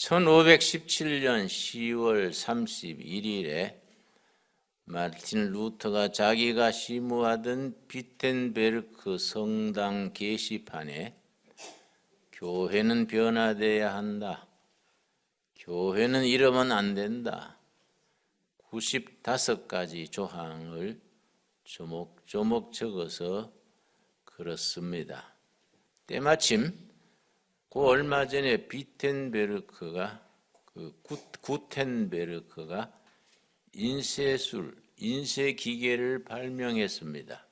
1517년 10월 31일에 마틴 루터가 자기가 시무하던 비텐베르크 성당 게시판에 교회는 변화돼야 한다. 교회는 이러면 안 된다. 95가지 조항을 조목조목 적어서 그렇습니다. 때마침 그 얼마 전에 비텐베르크가 그 구, 구텐베르크가 인쇄술, 인쇄 기계를 발명했습니다.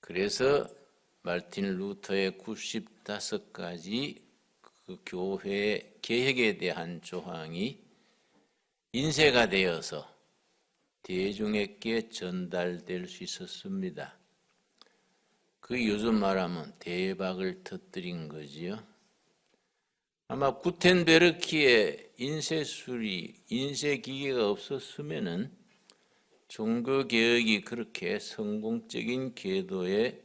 그래서 말틴 루터의 95가지 그 교회 계획에 대한 조항이 인쇄가 되어서 대중에게 전달될 수 있었습니다. 그 요즘 말하면 대박을 터뜨린 거지요. 아마 구텐베르키의 인쇄술이 인쇄기계가 없었으면은 종교 개혁이 그렇게 성공적인 궤도에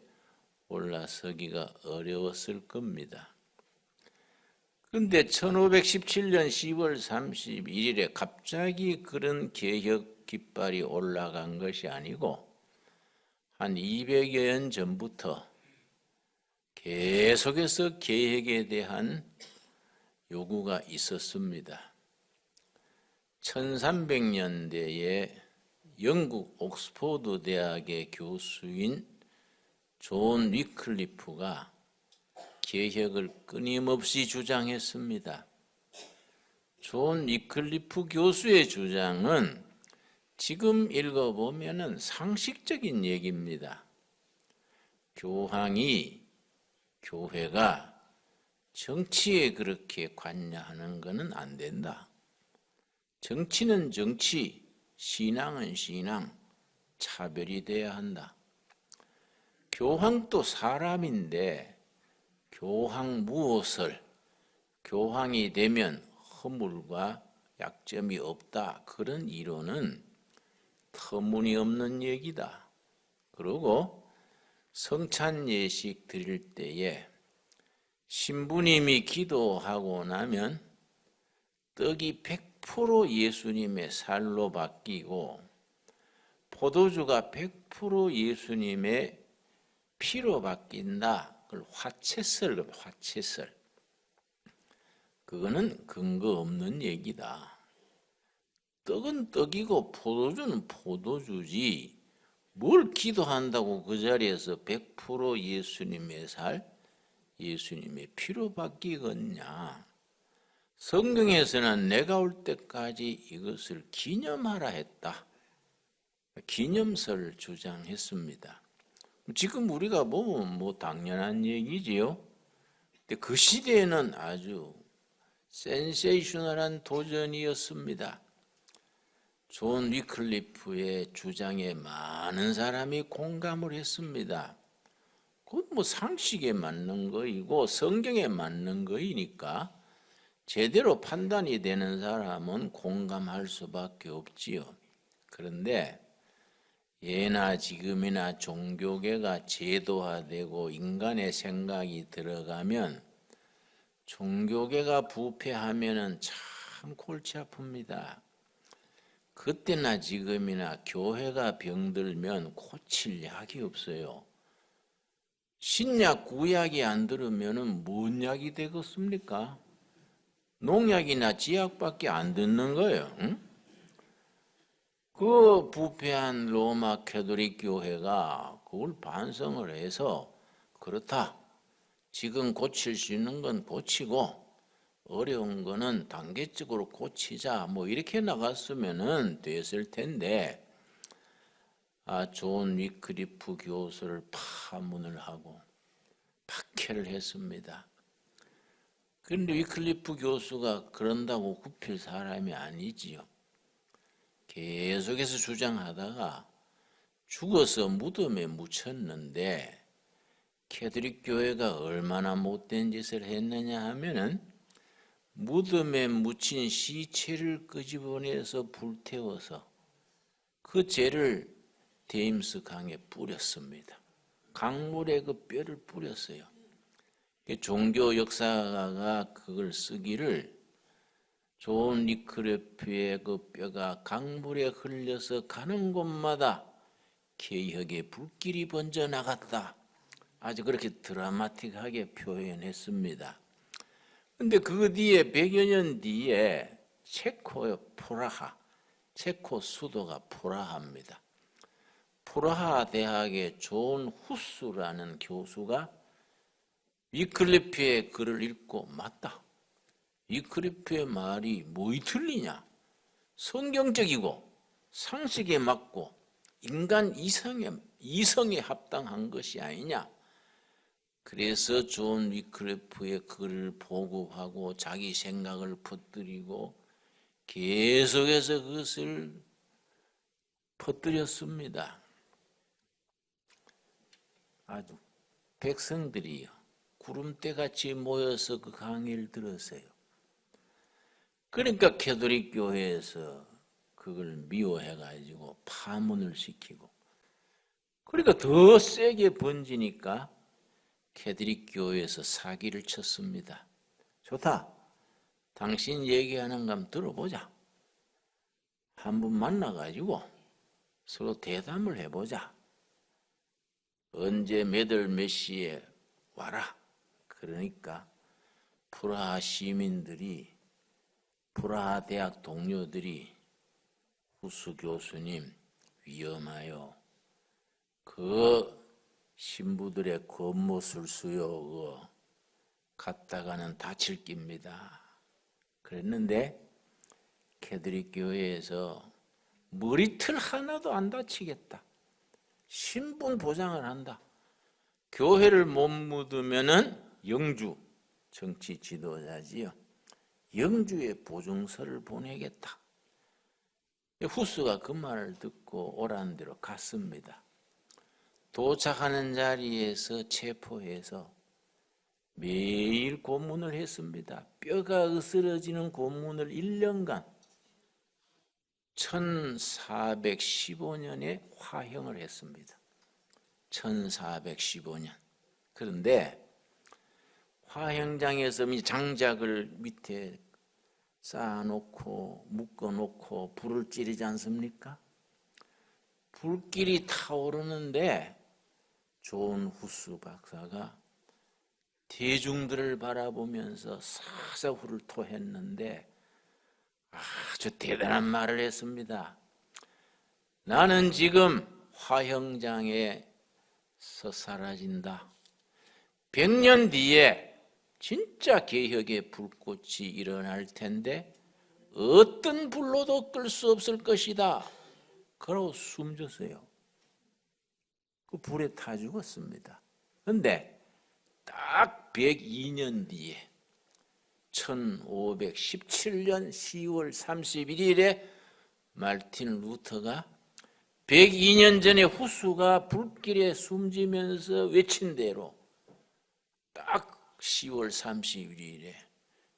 올라서기가 어려웠을 겁니다. 그런데 1517년 10월 31일에 갑자기 그런 개혁 깃발이 올라간 것이 아니고 한 200여 년 전부터 계속해서 개혁에 대한 요구가 있었습니다. 1300년대에 영국 옥스포드 대학의 교수인 존 위클리프가 개혁을 끊임없이 주장했습니다. 존 위클리프 교수의 주장은 지금 읽어보면 상식적인 얘기입니다. 교황이 교회가 정치에 그렇게 관여하는 것은 안 된다. 정치는 정치, 신앙은 신앙, 차별이 돼야 한다. 교황도 사람인데 교황 무엇을 교황이 되면 허물과 약점이 없다. 그런 이론은 터무니없는 얘기다. 그리고 성찬 예식 드릴 때에 신부님이 기도하고 나면 떡이 100% 예수님의 살로 바뀌고 포도주가 100% 예수님의 피로 바뀐다. 그걸 화채설, 화채설. 그거는 근거 없는 얘기다. 떡은 떡이고 포도주는 포도주지. 뭘 기도한다고 그 자리에서 100% 예수님의 살, 예수님의 피로 바뀌겠냐. 성경에서는 내가 올 때까지 이것을 기념하라 했다. 기념설 주장했습니다. 지금 우리가 보면 뭐 당연한 얘기지요. 근데 그 시대에는 아주 센세이셔널한 도전이었습니다. 존 위클리프의 주장에 많은 사람이 공감을 했습니다. 그건 뭐 상식에 맞는 거이고 성경에 맞는 거이니까 제대로 판단이 되는 사람은 공감할 수밖에 없지요. 그런데 예나 지금이나 종교계가 제도화되고 인간의 생각이 들어가면 종교계가 부패하면은 참 골치 아픕니다. 그때나 지금이나 교회가 병들면 고칠 약이 없어요. 신약, 구약이 안 들으면 뭔 약이 되겠습니까? 농약이나 지약밖에 안 듣는 거예요. 응? 그 부패한 로마 캐도릭 교회가 그걸 반성을 해서 그렇다. 지금 고칠 수 있는 건 고치고 어려운 거는 단계적으로 고치자 뭐 이렇게 나갔으면은 됐을 텐데 아, 존 위크리프 교수를 파문을 하고 박해를 했습니다. 그런데 위클리프 교수가 그런다고 굽힐 사람이 아니지요. 계속해서 주장하다가 죽어서 무덤에 묻혔는데 캐드릭 교회가 얼마나 못된 짓을 했느냐 하면은 무덤에 묻힌 시체를 끄집어내서 불태워서 그 죄를 데임스 강에 뿌렸습니다. 강물에 그 뼈를 뿌렸어요. 종교 역사가 그걸 쓰기를 존 리크레프의 그 뼈가 강물에 흘려서 가는 곳마다 개혁의 불길이 번져 나갔다. 아주 그렇게 드라마틱하게 표현했습니다. 근데 그 뒤에 100여 년 뒤에 체코의 프라하, 체코 수도가 프라하입니다. 프라하 대학의 존 후스라는 교수가 위클리프의 글을 읽고 맞다. 위클리프의 말이 뭐이 틀리냐? 성경적이고 상식에 맞고 인간 이성에 이성에 합당한 것이 아니냐? 그래서 존 위클리프의 글을 보고하고 자기 생각을 퍼뜨리고 계속해서 그것을 퍼뜨렸습니다. 아주 백성들이요 구름대 같이 모여서 그 강의를 들었어요. 그러니까 캐톨릭 교회에서 그걸 미워해 가지고 파문을 시키고 그러니까 더 세게 번지니까 캐톨릭 교회에서 사기를 쳤습니다. 좋다. 당신 얘기하는 거 한번 들어보자. 한 번 만나가지고 서로 대담을 해보자. 언제 몇월 몇 시에 와라. 그러니까 프라하 시민들이 프라하 대학 동료들이 후수 교수님 위험하요. 그 신부들의 겉모술 수요 그 갔다가는 다칠 깁니다. 그랬는데 캐드릭 교회에서 머리털 하나도 안 다치겠다. 신분 보장을 한다. 교회를 못 묻으면은 영주 정치 지도자지요. 영주에 보증서를 보내겠다. 후스가 그 말을 듣고 오라는 대로 갔습니다. 도착하는 자리에서 체포해서 매일 고문을 했습니다. 뼈가 으스러지는 고문을 1년간 1415년에 화형을 했습니다. 1415년. 그런데 화형장에서 이 장작을 밑에 쌓아놓고 묶어놓고 불을 찌르지 않습니까? 불길이 타오르는데 좋은 후스 박사가 대중들을 바라보면서 사사후를 토했는데 아주 대단한 말을 했습니다. 나는 지금 화형장에서 사라진다. 100년 뒤에 진짜 개혁의 불꽃이 일어날 텐데 어떤 불로도 끌 수 없을 것이다. 그러고 숨졌어요. 그 불에 타 죽었습니다. 근데 딱 102년 뒤에 1517년 10월 31일에 말틴 루터가 102년 전에 후수가 불길에 숨지면서 외친 대로 딱 10월 31일에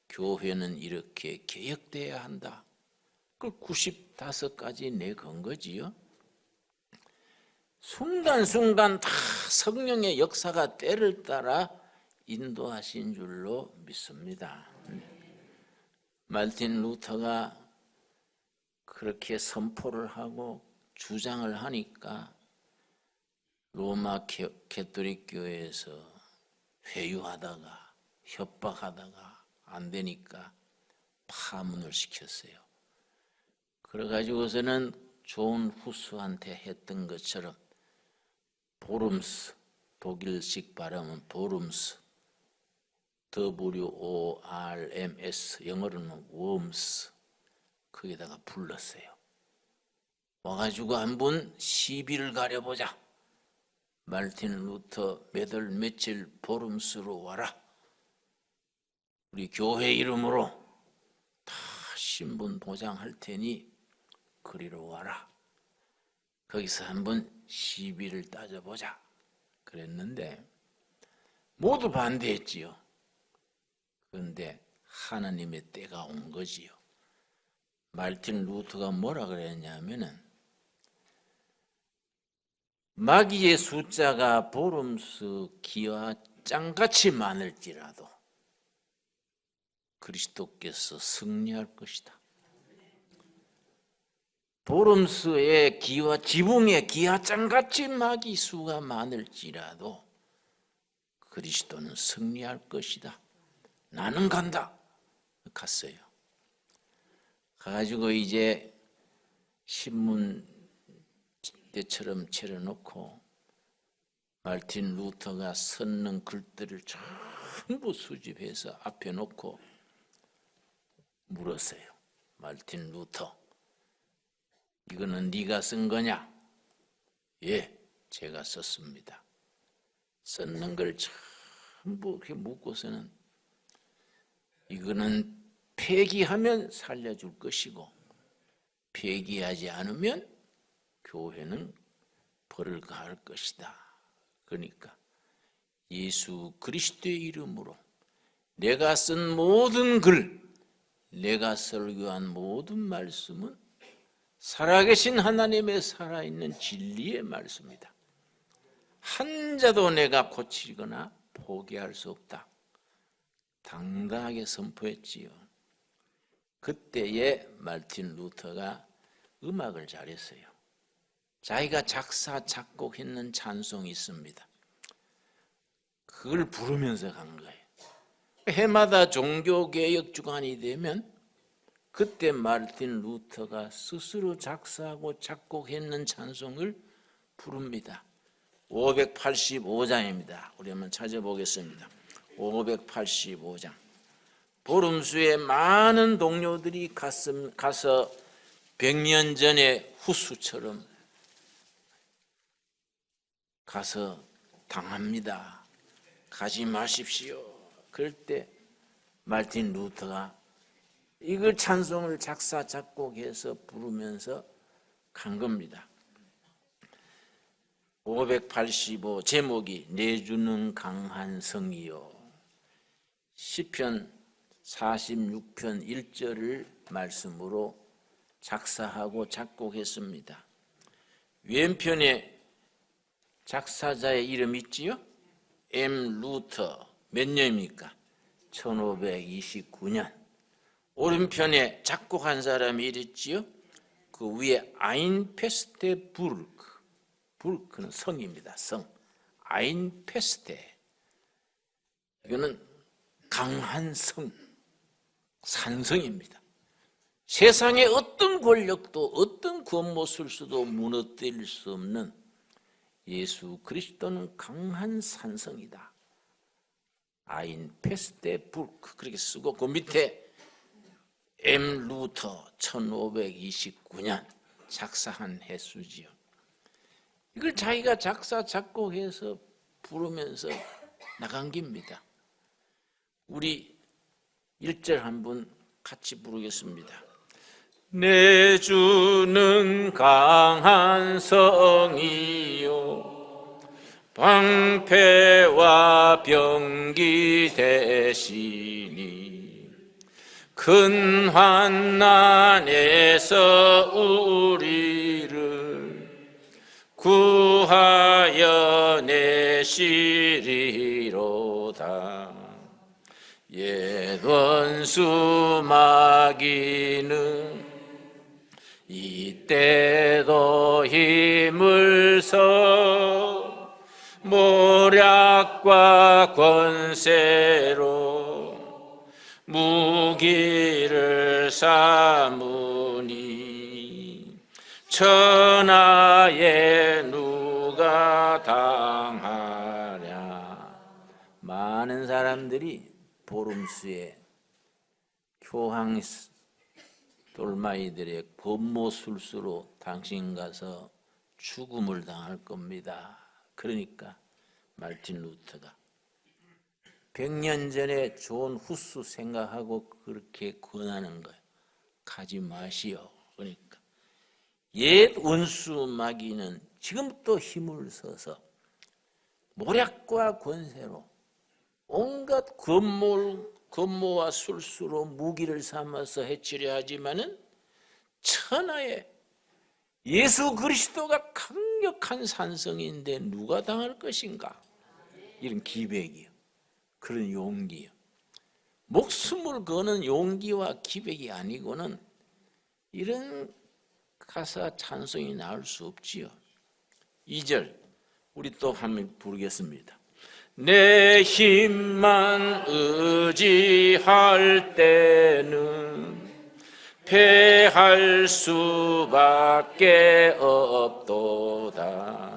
교회는 이렇게 개혁돼야 한다. 그걸 95가지 내건 거지요. 순간순간 다 성령의 역사가 때를 따라 인도하신 줄로 믿습니다. 말틴 루터가 그렇게 선포를 하고 주장을 하니까 로마 캐토릭 교회에서 회유하다가 협박하다가 안 되니까 파문을 시켰어요. 그래가지고서는 좋은 후수한테 했던 것처럼 보름스 독일식 발음은 보름스 W-O-R-M-S 영어로는 웜스 거기다가 불렀어요. 와가지고 한번 시비를 가려보자. 말틴 루터 몇월 며칠 보름스로 와라. 우리 교회 이름으로 다 신분 보장할 테니 그리로 와라. 거기서 한번 시비를 따져보자. 그랬는데 모두 반대했지요. 그런데 하나님의 때가 온 거지요. 말틴 루터가 뭐라 그랬냐면은 마귀의 숫자가 보름수 기와 짱같이 많을지라도 그리스도께서 승리할 것이다. 보름스의 기와 지붕의 기와장같이 마귀 수가 많을지라도 그리스도는 승리할 것이다. 나는 간다. 갔어요. 가가지고 이제 신문 때처럼 차려놓고 말틴 루터가 썼는 글들을 전부 수집해서 앞에 놓고 물었어요. 말틴 루터, 이거는 네가 쓴 거냐? 예, 제가 썼습니다. 썼는 걸 전부 이렇게 묻고서는 이거는 폐기하면 살려줄 것이고 폐기하지 않으면 교회는 벌을 가할 것이다. 그러니까 예수 그리스도의 이름으로 내가 쓴 모든 글, 내가 설교한 모든 말씀은 살아계신 하나님의 살아있는 진리의 말씀이다. 한 자도 내가 고치거나 포기할 수 없다. 당당하게 선포했지요. 그때에 말틴 루터가 음악을 잘했어요. 자기가 작사 작곡했는 찬송이 있습니다. 그걸 부르면서 간 거예요. 해마다 종교개혁 주간이 되면 그때 마르틴 루터가 스스로 작사하고 작곡했는 찬송을 부릅니다. 585장입니다. 우리 한번 찾아보겠습니다. 585장. 보름수에 많은 동료들이 갔음, 가서 100년 전에 후수처럼 가서 당합니다. 가지 마십시오. 그럴 때 말틴 루터가 이걸 찬송을 작사 작곡해서 부르면서 간 겁니다. 585 제목이 내주는 강한 성이요. 시편 46편 1절을 말씀으로 작사하고 작곡했습니다. 왼편에 작사자의 이름 있지요? M 루터 몇 년입니까? 1529년. 오른편에 작곡한 사람이 있지요? 그 위에 아인페스테 부르크. 부르크는 성입니다. 성. 아인페스테. 이거는 강한 성, 산성입니다. 세상의 어떤 권력도 어떤 권모술수도 무너뜨릴 수 없는 예수 그리스도는 강한 산성이다. 아인 페스테 불크 그렇게 쓰고 그 밑에 M 루터 1529년 작사한 해수지요. 이걸 자기가 작사 작곡해서 부르면서 나간 겁니다. 우리 1절 한번 같이 부르겠습니다. 내 주는 강한 성이요 방패와 병기 대신이 큰 환난에서 우리를 구하여 내시리로다. 옛 원수 마귀는 이때도 힘을 써 모략과 권세로 무기 를 삼으니 천하에 누가 당하랴 많은 사람들이 보름수에 교황 돌마이들의 권모술수로 당신 가서 죽음을 당할 겁니다. 그러니까 말틴 루터가 100년 전에 좋은 후수 생각하고 그렇게 권하는 거예요. 가지 마시오. 그러니까 옛 원수 마귀는 지금부터 힘을 써서 모략과 권세로 온갖 권모, 권모와 술수로 무기를 삼아서 해치려 하지만은 천하에 예수 그리스도가 강력한 산성인데 누가 당할 것인가? 이런 기백이요. 그런 용기요. 목숨을 거는 용기와 기백이 아니고는 이런 가사 찬송이 나올 수 없지요. 2절 우리 또 한번 부르겠습니다. 내 힘만 의지할 때는 패할 수밖에 없도다.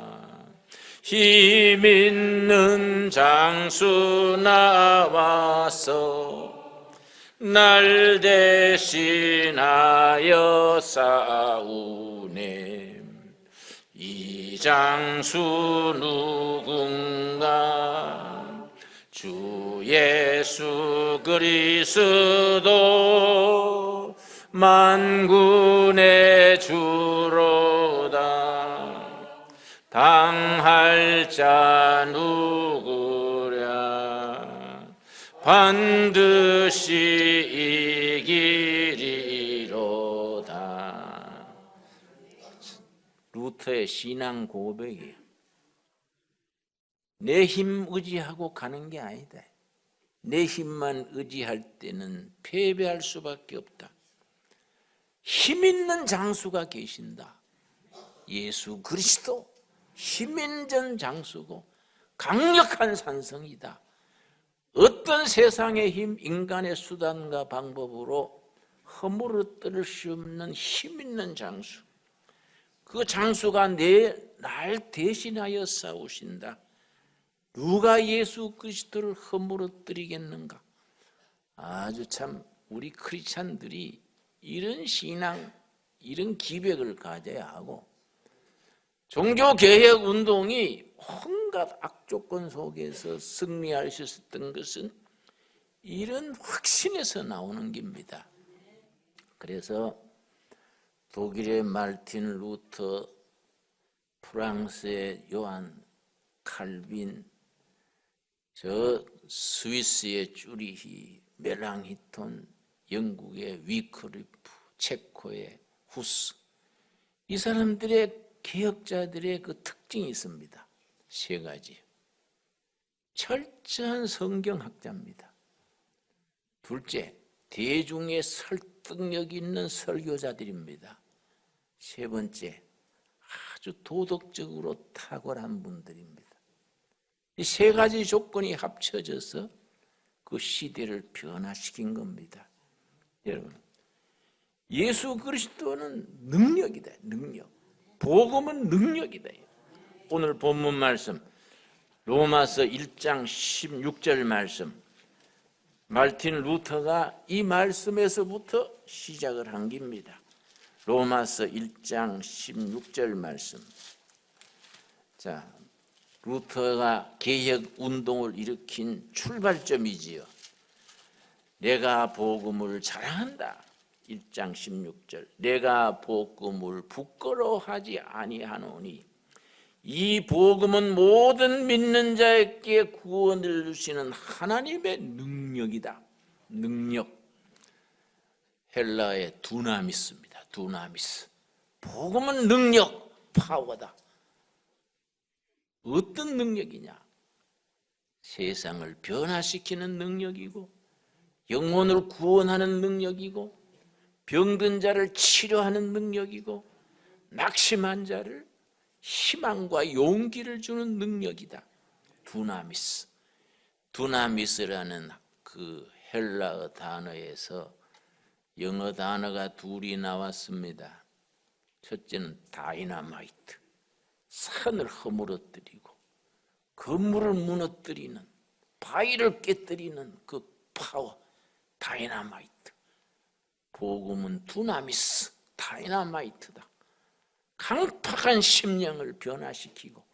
힘 있는 장수 나와서 날 대신하여 싸우네. 이 장수 누군가 주 예수 그리스도 만군의 주로다 당할 자 누구랴 반드시 이기리로다 루터의 신앙 고백이에요. 내힘 의지하고 가는 게 아니다. 내 힘만 의지할 때는 패배할 수밖에 없다. 힘 있는 장수가 계신다. 예수 그리스도 힘 있는 장수고 강력한 산성이다. 어떤 세상의 힘, 인간의 수단과 방법으로 허물어뜨릴 수 없는 힘 있는 장수. 그 장수가 내 날 대신하여 싸우신다. 누가 예수 그리스도를 허물어뜨리겠는가? 아주 참 우리 크리스찬들이 이런 신앙, 이런 기백을 가져야 하고 종교 개혁 운동이 온갖 악조건 속에서 승리할 수 있었던 것은 이런 확신에서 나오는 겁니다. 그래서 독일의 말틴 루터, 프랑스의 요한 칼빈, 저 스위스의 쭈리히, 멜랑히톤, 영국의 위크리프, 체코의 후스 이 사람들의 개혁자들의 그 특징이 있습니다. 세 가지. 철저한 성경학자입니다. 둘째, 대중의 설득력 있는 설교자들입니다. 세 번째, 아주 도덕적으로 탁월한 분들입니다. 이 세 가지 조건이 합쳐져서 그 시대를 변화시킨 겁니다. 여러분, 예수 그리스도는 능력이다, 능력. 복음은 능력이다. 오늘 본문 말씀, 로마서 1장 16절 말씀, 말틴 루터가 이 말씀에서부터 시작을 한 겁니다. 로마서 1장 16절 말씀. 자, 루터가 개혁 운동을 일으킨 출발점이지요. 내가 복음을 자랑한다. 1장 16절. 내가 복음을 부끄러워하지 아니하노니 이 복음은 모든 믿는 자에게 구원을 주시는 하나님의 능력이다. 능력. 헬라의 두나미스입니다. 두나미스. 복음은 능력, 파워다. 어떤 능력이냐? 세상을 변화시키는 능력이고 영혼을 구원하는 능력이고 병든 자를 치료하는 능력이고 낙심한 자를 희망과 용기를 주는 능력이다. 두나미스. 두나미스라는 그 헬라어 단어에서 영어 단어가 둘이 나왔습니다. 첫째는 다이나마이트. 산을 허물어뜨리고 건물을 무너뜨리는 바위를 깨뜨리는 그 파워 다이나마이트. 복음은 두나미스 다이나마이트다. 강팍한 심령을 변화시키고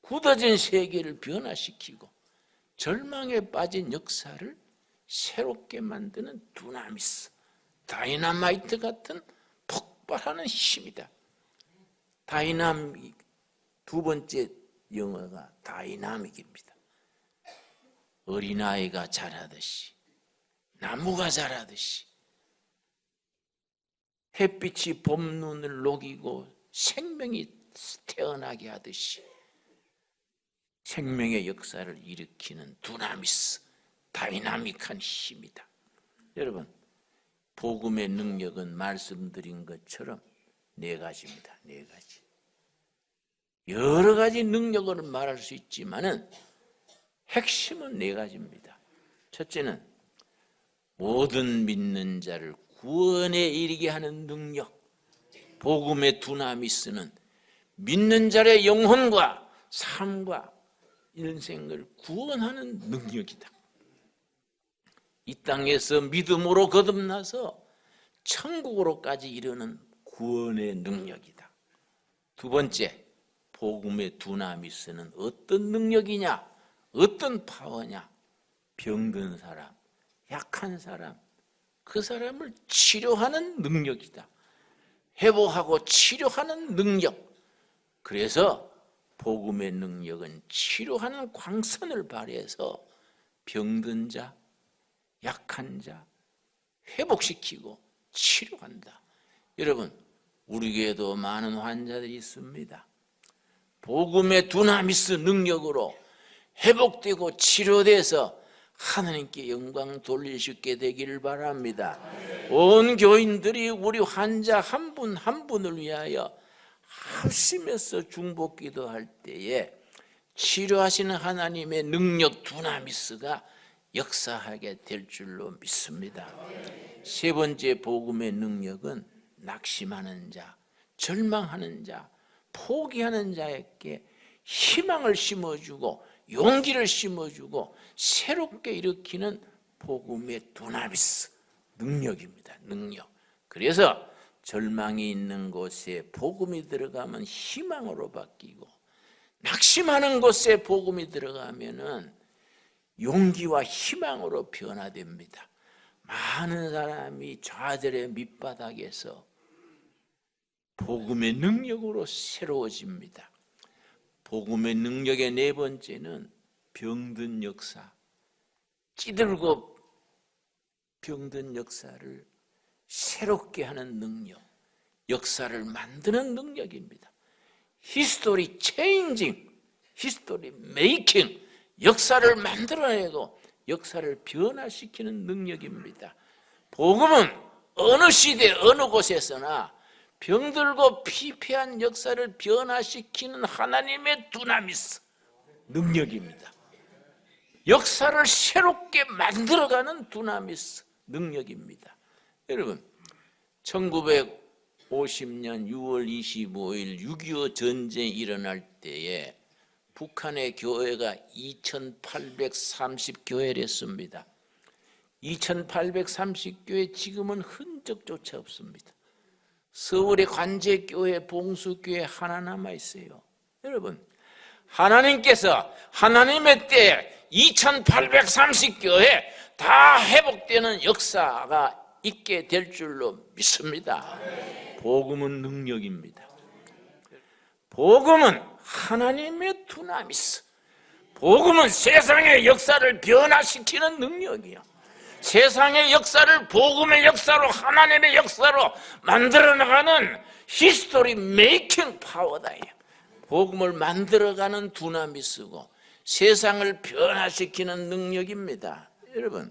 굳어진 세계를 변화시키고 절망에 빠진 역사를 새롭게 만드는 두나미스 다이나마이트 같은 폭발하는 힘이다. 다이나믹 두 번째 영어가 다이나믹입니다. 어린아이가 자라듯이 나무가 자라듯이 햇빛이 봄눈을 녹이고 생명이 태어나게 하듯이 생명의 역사를 일으키는 두나미스, 다이나믹한 힘이다. 여러분, 복음의 능력은 말씀드린 것처럼 네 가지입니다. 네 가지. 여러 가지 능력을 말할 수 있지만은 핵심은 네 가지입니다. 첫째는 모든 믿는 자를 구원에 이르게 하는 능력. 복음의 두나미스는 믿는 자의 영혼과 삶과 인생을 구원하는 능력이다. 이 땅에서 믿음으로 거듭나서 천국으로까지 이르는 구원의 능력이다. 두 번째, 복음의 두나미스는 어떤 능력이냐? 어떤 파워냐? 병든 사람, 약한 사람, 그 사람을 치료하는 능력이다. 회복하고 치료하는 능력. 그래서 복음의 능력은 치료하는 광선을 발휘해서 병든 자, 약한 자 회복시키고 치료한다. 여러분, 우리 교회도 많은 환자들이 있습니다. 복음의 두나미스 능력으로 회복되고 치료돼서 하나님께 영광 돌릴 수 있게 되기를 바랍니다. 온 교인들이 우리 환자 한분한 분을 위하여 합심해서 중복 기도할 때에 치료하시는 하나님의 능력 두나미스가 역사하게 될 줄로 믿습니다. 세 번째 복음의 능력은 낙심하는 자, 절망하는 자, 포기하는 자에게 희망을 심어주고 용기를 심어주고 새롭게 일으키는 복음의 두나미스 능력입니다. 능력. 그래서 절망이 있는 곳에 복음이 들어가면 희망으로 바뀌고 낙심하는 곳에 복음이 들어가면은 용기와 희망으로 변화됩니다. 많은 사람이 좌절의 밑바닥에서 복음의 능력으로 새로워집니다. 복음의 능력의 네 번째는 병든 역사, 찌들고 병든 역사를 새롭게 하는 능력, 역사를 만드는 능력입니다. 히스토리 체인징, 히스토리 메이킹, 역사를 만들어내고 역사를 변화시키는 능력입니다. 복음은 어느 시대 어느 곳에서나 병들고 피폐한 역사를 변화시키는 하나님의 두나미스 능력입니다. 역사를 새롭게 만들어가는 두나미스 능력입니다. 여러분, 1950년 6월 25일 6.25 전쟁이 일어날 때에 북한의 교회가 2,830교회랬습니다. 2,830교회 지금은 흔적조차 없습니다. 서울의 관제교회, 봉수교회 하나 남아 있어요. 여러분, 하나님께서 하나님의 때 2,830교회 다 회복되는 역사가 있게 될 줄로 믿습니다. 복음은 능력입니다. 복음은 하나님의 두나미스. 복음은 세상의 역사를 변화시키는 능력이야. 세상의 역사를 복음의 역사로 하나님의 역사로 만들어 나가는 히스토리 메이킹 파워다. 복음을 만들어가는 두나미스고 세상을 변화시키는 능력입니다. 여러분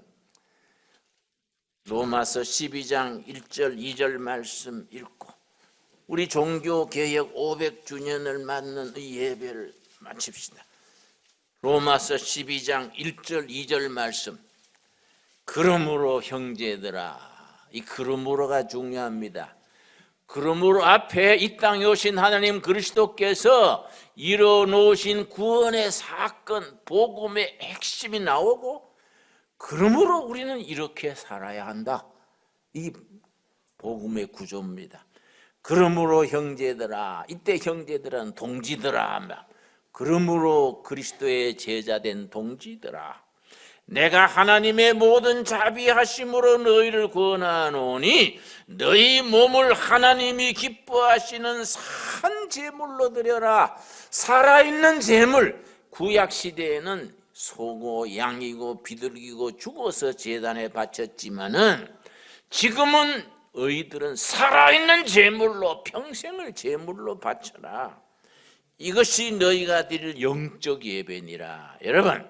로마서 12장 1절 2절 말씀 읽고 우리 종교 개혁 500주년을 맞는 이 예배를 마칩시다. 로마서 12장 1절 2절 말씀. 그러므로 형제들아, 이 그러므로가 중요합니다. 그러므로 앞에 이 땅에 오신 하나님 그리스도께서 이뤄놓으신 구원의 사건, 복음의 핵심이 나오고, 그러므로 우리는 이렇게 살아야 한다. 이 복음의 구조입니다. 그러므로 형제들아, 이때 형제들은 동지들아, 그러므로 그리스도의 제자된 동지들아, 내가 하나님의 모든 자비하심으로 너희를 권하노니 너희 몸을 하나님이 기뻐하시는 산 제물로 드려라. 살아있는 제물. 구약 시대에는 소고 양이고 비둘기고 죽어서 제단에 바쳤지만은 지금은 의들은 살아있는 제물로 평생을 제물로 바쳐라. 이것이 너희가 드릴 영적 예배니라. 여러분,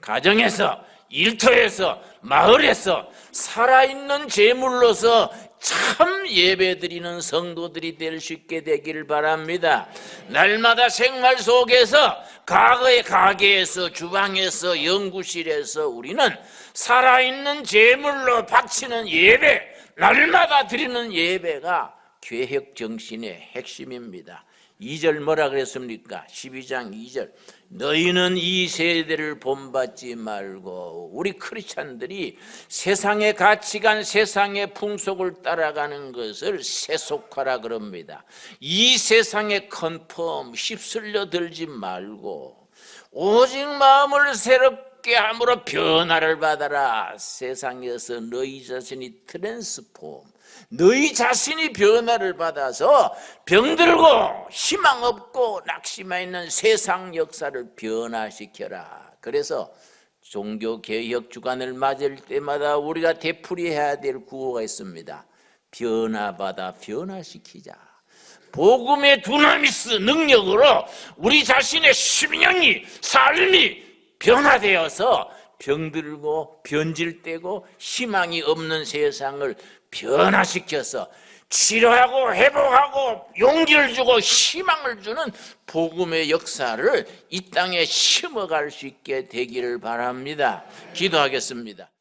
가정에서 일터에서 마을에서 살아있는 제물로서 참 예배드리는 성도들이 될 수 있게 되기를 바랍니다. 날마다 생활 속에서 과거의 가게에서 주방에서 연구실에서 우리는 살아있는 제물로 바치는 예배, 날마다 드리는 예배가 계획 정신의 핵심입니다. 2절 뭐라 그랬습니까? 12장 2절. 너희는 이 세대를 본받지 말고 우리 크리스찬들이 세상의 가치관, 세상의 풍속을 따라가는 것을 세속화라 그럽니다. 이 세상의 컨펌 휩쓸려 들지 말고 오직 마음을 새롭게 함으로 변화를 받아라. 세상에서 너희 자신이 트랜스폼 너희 자신이 변화를 받아서 병들고 희망 없고 낙심해 있는 세상 역사를 변화시켜라. 그래서 종교 개혁 주간을 맞을 때마다 우리가 되풀이해야 될 구호가 있습니다. 변화받아 변화시키자. 복음의 두나미스 능력으로 우리 자신의 심령이 삶이 변화되어서 병들고 변질되고 희망이 없는 세상을 변화시켜서 치료하고 회복하고 용기를 주고 희망을 주는 복음의 역사를 이 땅에 심어갈 수 있게 되기를 바랍니다. 기도하겠습니다.